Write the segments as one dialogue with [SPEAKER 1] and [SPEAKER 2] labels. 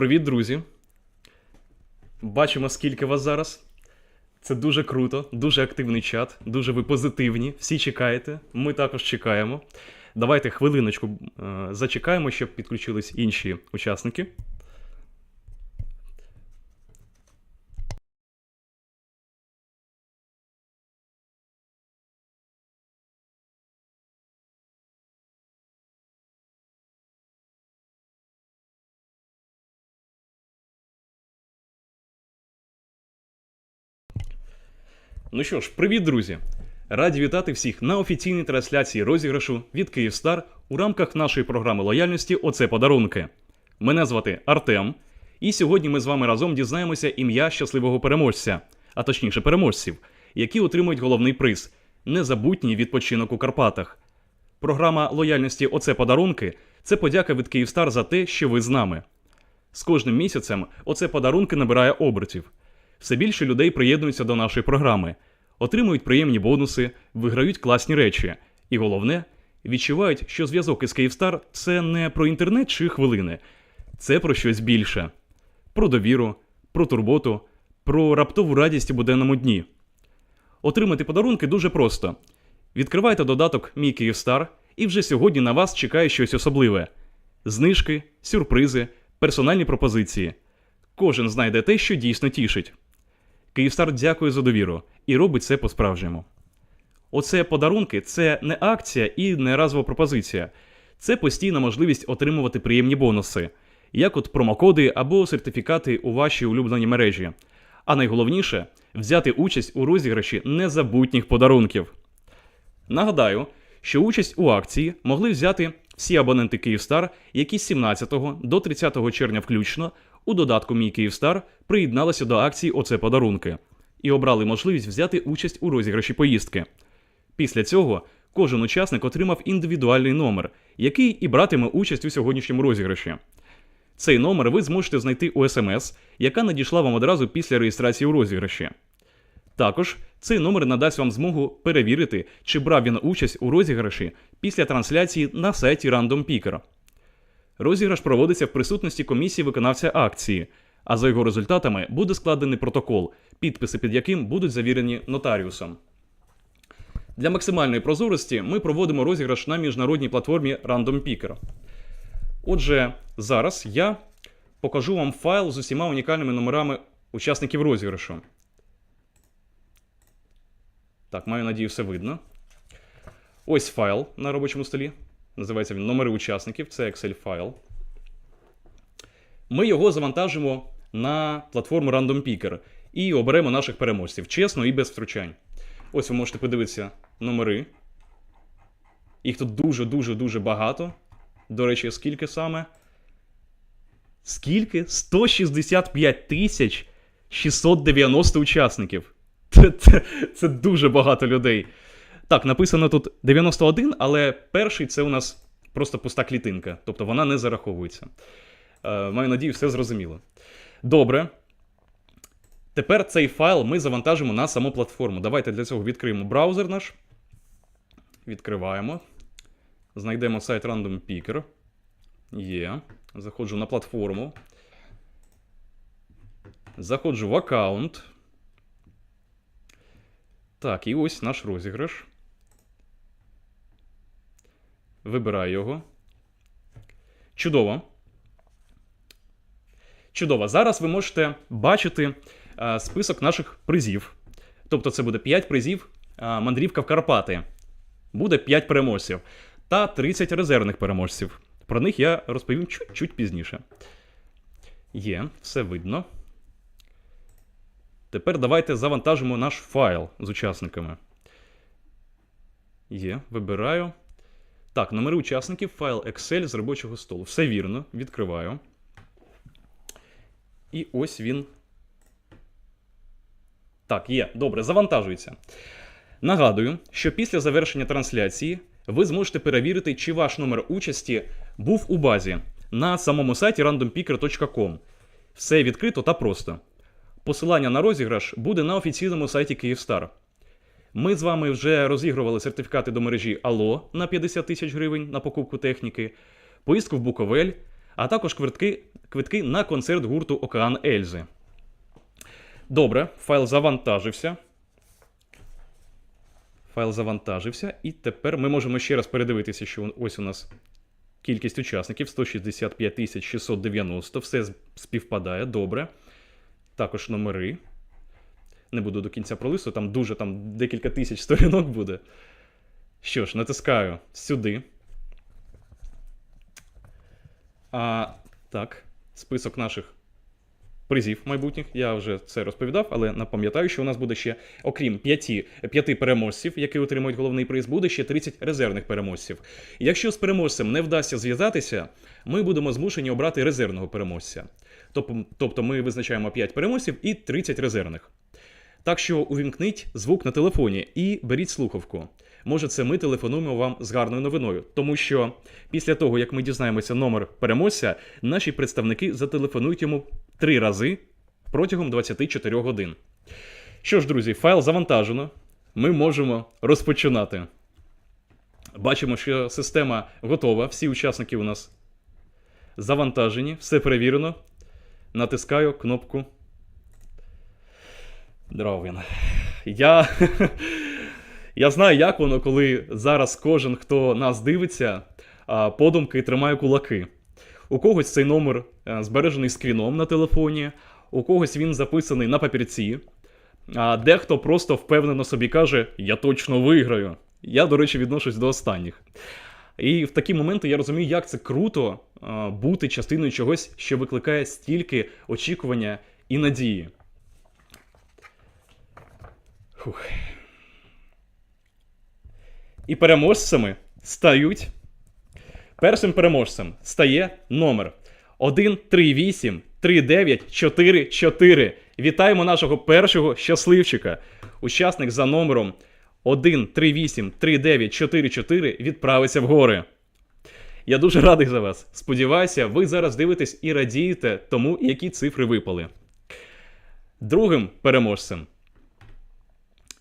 [SPEAKER 1] Привіт, друзі! Бачимо, скільки вас зараз. Це дуже круто, дуже активний чат, дуже ви позитивні. Всі чекаєте. Ми також чекаємо. Давайте хвилиночку е, зачекаємо, щоб підключились інші учасники. Ну що ж, привіт, друзі! Раді вітати всіх на офіційній трансляції розіграшу від Київстар у рамках нашої програми лояльності Оце подарунки. Мене звати Артем, і сьогодні ми з вами разом дізнаємося ім'я щасливого переможця, а точніше переможців, які отримують головний приз незабутній відпочинок у Карпатах. Програма лояльності Оце подарунки це подяка від Київстар за те, що ви з нами. З кожним місяцем оце подарунки набирає обертів. Все більше людей приєднуються до нашої програми, отримують приємні бонуси, виграють класні речі. І головне, відчувають, що зв'язок із Київстар це не про інтернет чи хвилини, це про щось більше: про довіру, про турботу, про раптову радість у буденному дні. Отримати подарунки дуже просто. Відкривайте додаток Мій Київстар, і вже сьогодні на вас чекає щось особливе: знижки, сюрпризи, персональні пропозиції. Кожен знайде те, що дійсно тішить. Київстар дякує за довіру і робить це по-справжньому. Оце подарунки це не акція і не разова пропозиція. Це постійна можливість отримувати приємні бонуси, як от промокоди або сертифікати у вашій улюбленій мережі. А найголовніше взяти участь у розіграші незабутніх подарунків. Нагадаю, що участь у акції могли взяти всі абоненти Київстар, які з 17 до 30 червня включно у додатку Мій Київстар приєдналися до акції Оце подарунки і обрали можливість взяти участь у розіграші поїздки. Після цього кожен учасник отримав індивідуальний номер, який і братиме участь у сьогоднішньому розіграші. Цей номер ви зможете знайти у смс, яка надійшла вам одразу після реєстрації у розіграші. Також цей номер надасть вам змогу перевірити, чи брав він участь у розіграші після трансляції на сайті Random Picker. Розіграш проводиться в присутності комісії виконавця акції, а за його результатами буде складений протокол, підписи під яким будуть завірені нотаріусом. Для максимальної прозорості ми проводимо розіграш на міжнародній платформі Random Picker. Отже, зараз я покажу вам файл з усіма унікальними номерами учасників розіграшу. Так, маю надію, все видно. Ось файл на робочому столі. Називається він номери учасників, це Excel файл. Ми його завантажимо на платформу Random Picker і оберемо наших переможців чесно і без втручань. Ось ви можете подивитися номери. Їх тут дуже-дуже-дуже багато. До речі, скільки саме? Скільки? 165 тисяч 690 учасників. Це, це, це дуже багато людей. Так, написано тут 91, але перший це у нас просто пуста клітинка, тобто вона не зараховується. Е, маю надію, все зрозуміло. Добре. Тепер цей файл ми завантажимо на саму платформу. Давайте для цього відкриємо браузер наш. Відкриваємо. Знайдемо сайт Random Picker. Є. Заходжу на платформу. Заходжу в аккаунт. Так, і ось наш розіграш. Вибираю його. Чудово. Чудово. Зараз ви можете бачити е, список наших призів. Тобто, це буде 5 призів е, мандрівка в Карпати. Буде 5 переможців та 30 резервних переможців. Про них я розповім чуть-чуть пізніше. Є, все видно. Тепер давайте завантажимо наш файл з учасниками. Є, вибираю. Так, номери учасників, файл Excel з робочого столу. Все вірно, відкриваю. І ось він. Так, є. Добре, завантажується. Нагадую, що після завершення трансляції ви зможете перевірити, чи ваш номер участі був у базі на самому сайті randompicker.com. Все відкрито та просто. Посилання на розіграш буде на офіційному сайті Київстар. Ми з вами вже розігрували сертифікати до мережі Ало на 50 тисяч гривень на покупку техніки, поїздку в Буковель, а також квитки квитки на концерт гурту Океан Ельзи. Добре, файл завантажився. Файл завантажився, і тепер ми можемо ще раз передивитися, що ось у нас кількість учасників 165 690. Все співпадає, добре. Також номери. Не буду до кінця пролисту, там дуже там декілька тисяч сторінок буде. Що ж, натискаю сюди. А, так, список наших призів майбутніх. Я вже це розповідав, але напам'ятаю, що у нас буде ще, окрім п'яти, п'яти переможців, які отримують головний приз, буде ще 30 резервних переможців. Якщо з переможцем не вдасться зв'язатися, ми будемо змушені обрати резервного переможця. Тобто ми визначаємо 5 переможців і 30 резервних. Так що увімкніть звук на телефоні і беріть слухавку. Може, це ми телефонуємо вам з гарною новиною, тому що після того, як ми дізнаємося номер переможця, наші представники зателефонують йому три рази протягом 24 годин. Що ж, друзі, файл завантажено. Ми можемо розпочинати. Бачимо, що система готова. Всі учасники у нас завантажені, все перевірено. Натискаю кнопку Дровін. Я, я знаю, як воно, коли зараз кожен, хто нас дивиться, подумки тримає кулаки. У когось цей номер е, збережений скріном на телефоні, у когось він записаний на папірці, а дехто просто впевнено собі каже: Я точно виграю. Я, до речі, відношусь до останніх. І в такі моменти я розумію, як це круто бути частиною чогось, що викликає стільки очікування і надії. Фух. І переможцями стають. Першим переможцем стає номер 1383944. Вітаємо нашого першого щасливчика. Учасник за номером 1383944 відправиться в гори. Я дуже радий за вас. Сподіваюся, ви зараз дивитесь і радієте тому, які цифри випали. Другим переможцем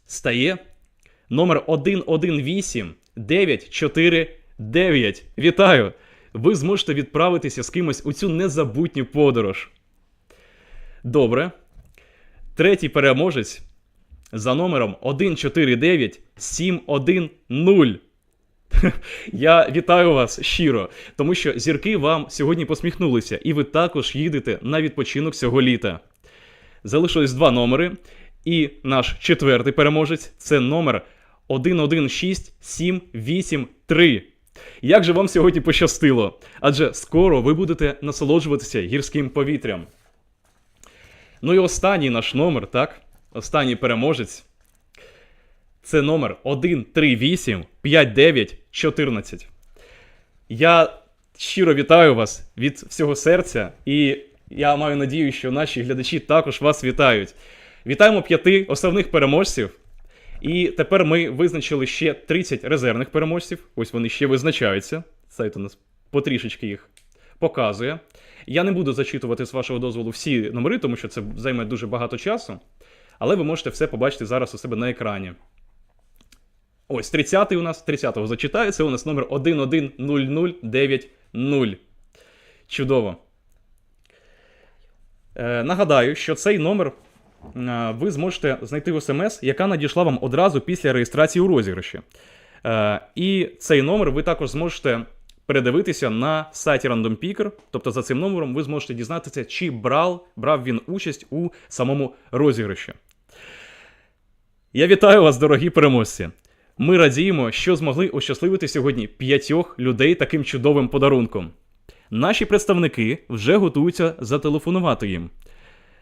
[SPEAKER 1] стає номер 118949. Вітаю! Ви зможете відправитися з кимось у цю незабутню подорож. Добре. Третій переможець за номером 149710. Я вітаю вас щиро, тому що зірки вам сьогодні посміхнулися, і ви також їдете на відпочинок цього літа. Залишилось два номери. І наш четвертий переможець це номер 116783. Як же вам сьогодні пощастило? Адже скоро ви будете насолоджуватися гірським повітрям. Ну і останній наш номер, так? Останній переможець. Це номер 1385914. Я щиро вітаю вас від всього серця, і я маю надію, що наші глядачі також вас вітають. Вітаємо п'яти основних переможців. І тепер ми визначили ще 30 резервних переможців. Ось вони ще визначаються. Сайт у нас потрішечки їх показує. Я не буду зачитувати з вашого дозволу всі номери, тому що це займе дуже багато часу. Але ви можете все побачити зараз у себе на екрані. Ось 30-й у нас, 30-го зачитаю, це у нас номер 110090. Чудово. Е, нагадаю, що цей номер ви зможете знайти смс, яка надійшла вам одразу після реєстрації у розіграші. Е, і цей номер ви також зможете передивитися на сайті Random Picker. Тобто за цим номером ви зможете дізнатися, чи брав, брав він участь у самому розіграші. Я вітаю вас, дорогі переможці! Ми радіємо, що змогли ощасливити сьогодні п'ятьох людей таким чудовим подарунком. Наші представники вже готуються зателефонувати їм.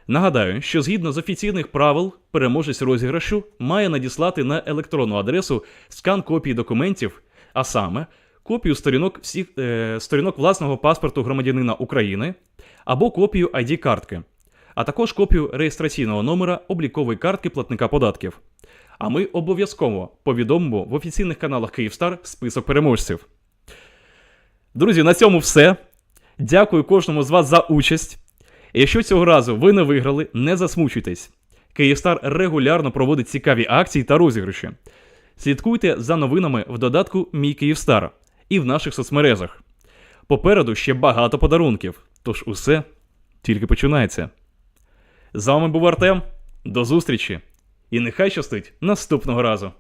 [SPEAKER 1] Нагадаю, що згідно з офіційних правил, переможець розіграшу має надіслати на електронну адресу скан копії документів, а саме копію сторінок всіх е, сторінок власного паспорту громадянина України або копію ID-картки, а також копію реєстраційного номера облікової картки платника податків. А ми обов'язково повідомимо в офіційних каналах Київстар список переможців. Друзі, на цьому все. Дякую кожному з вас за участь. Якщо цього разу ви не виграли, не засмучуйтесь. Київстар регулярно проводить цікаві акції та розіграші. Слідкуйте за новинами в додатку Мій Київстар і в наших соцмережах. Попереду ще багато подарунків, тож усе тільки починається. З вами був Артем. До зустрічі! І нехай щастить наступного разу!